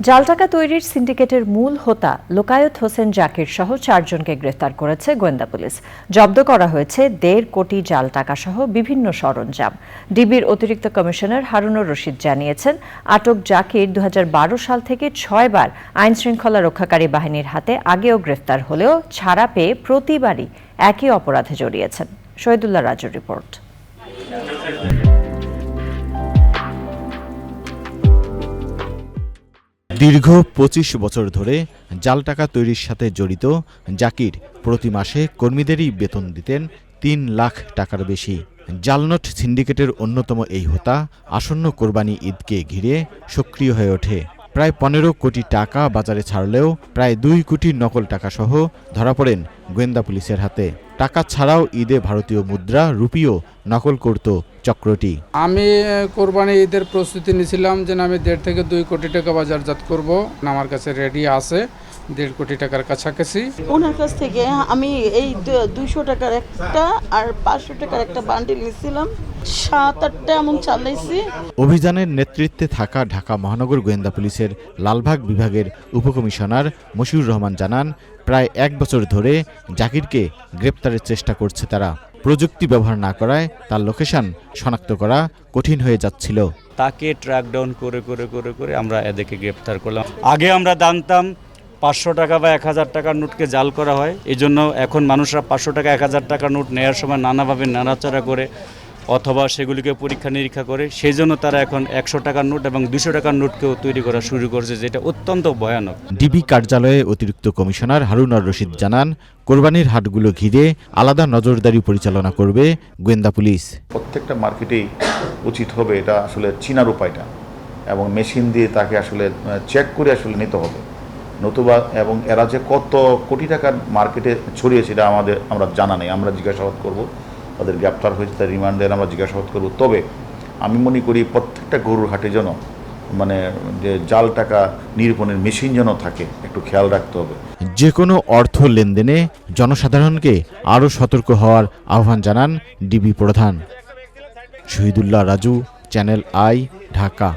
জাল টাকা তৈরির সিন্ডিকেটের মূল হোতা লোকায়ত হোসেন জাকির সহ চারজনকে গ্রেফতার করেছে গোয়েন্দা পুলিশ। জব্দ করা হয়েছে দেড় কোটি জাল টাকা সহ বিভিন্ন সরঞ্জাম। ডিবির অতিরিক্ত কমিশনার হারুনুর রশিদ জানিয়েছেন, আটক জাকির দু হাজার বারো সাল থেকে ছয়বার আইন শৃঙ্খলা রক্ষাকারী বাহিনীর হাতে আগেও গ্রেফতার হলেও ছাড়া পেয়ে প্রতিবারই একই অপরাধে জড়িয়েছেন। শহীদুল্লাহ রাজুর রিপোর্ট। দীর্ঘ পঁচিশ বছর ধরে জাল টাকা তৈরির সাথে জড়িত জাকির প্রতি মাসে কর্মীদেরই বেতন দিতেন তিন লাখ টাকার বেশি। জালনট সিন্ডিকেটের অন্যতম এই হোতা আসন্ন কোরবানি ঈদকে ঘিরে সক্রিয় হয়ে ওঠে। প্রায় পনেরো কোটি টাকা বাজারে ছাড়লেও প্রায় দুই কোটি নকল টাকা সহ ধরা পড়েন গোয়েন্দা পুলিশের হাতে। টাকা ছাড়াও ঈদে ভারতীয় মুদ্রা, রুপিও নকল করত চক্রটি। আমি কোরবানি ঈদের প্রস্তুতি নিয়েছিলাম যে আমি দেড় থেকে দুই কোটি টাকা বাজারজাত করব। আমার কাছে রেডি আছে দেড় কোটি টাকার কাছাকাছি। ওনার কাছ থেকে আমি এই দুইশো টাকার একটা আর পাঁচশো টাকার একটা বান্ডিল নিয়েছিলাম সাত আটটা এমন চালাইছি। অভিযানের নেতৃত্বে থাকা ঢাকা মহানগর গোয়েন্দা পুলিশের লালবাগ বিভাগের উপকমিশনার মশিউর রহমান জানান প্রায় এক বছর ধরে জাকিরকে গ্রেপ্তারের চেষ্টা করছে তারা। প্রযুক্তি ব্যবহার না করায় তার লোকেশন শনাক্ত করা কঠিন হয়ে যাচ্ছিল। তাকে ট্র্যাক ডাউন করে করে করে করে আমরা এদেরকে গ্রেপ্তার করলাম। আগে আমরা জানতাম পাঁচশো টাকা বা এক হাজার টাকার নোটকে জাল করা হয়। এই জন্য এখন মানুষরা পাঁচশো টাকা, এক হাজার টাকার নোট নেওয়ার সময় নানাভাবে নাড়াচাড়া করে অথবা সেগুলিকে পরীক্ষা নিরীক্ষা করে সেই জন্য তারা এখন একশো টাকার নোট এবং দুশো টাকার নোটকেও তৈরি করা শুরু করছে যেটা অত্যন্ত ভয়ানক। ডিবি কার্যালয়ে অতিরিক্ত কমিশনার হারুনার রশিদ জানান কোরবানির হাটগুলো ঘিরে আলাদা নজরদারি পরিচালনা করবে গোয়েন্দা পুলিশ। প্রত্যেকটা মার্কেটেই উচিত হবে এটা আসলে চিনার উপায়টা এবং মেশিন দিয়ে তাকে আসলে চেক করে আসলে নিতে হবে। নতুবা এবং এরা যে কত কোটি টাকার মার্কেটে ছড়িয়েছে এটা আমাদের আমরা জানা নেই আমরা জিজ্ঞাসাবাদ করব। তাদের গ্রেপ্তার হয়েছে তার রিমান্ডের আমরা জিজ্ঞাসাবাদ করব। তবে আমি মনে করি প্রত্যেকটা গরুর হাটে যেন মানে যে জাল টাকা নিরূপণের মেশিন যেন থাকে, একটু খেয়াল রাখতে হবে। যে কোনো অর্থ লেনদেনে জনসাধারণকে আরও সতর্ক হওয়ার আহ্বান জানান ডিবি প্রধান। Shahidullah Raju, channel I, Dhaka.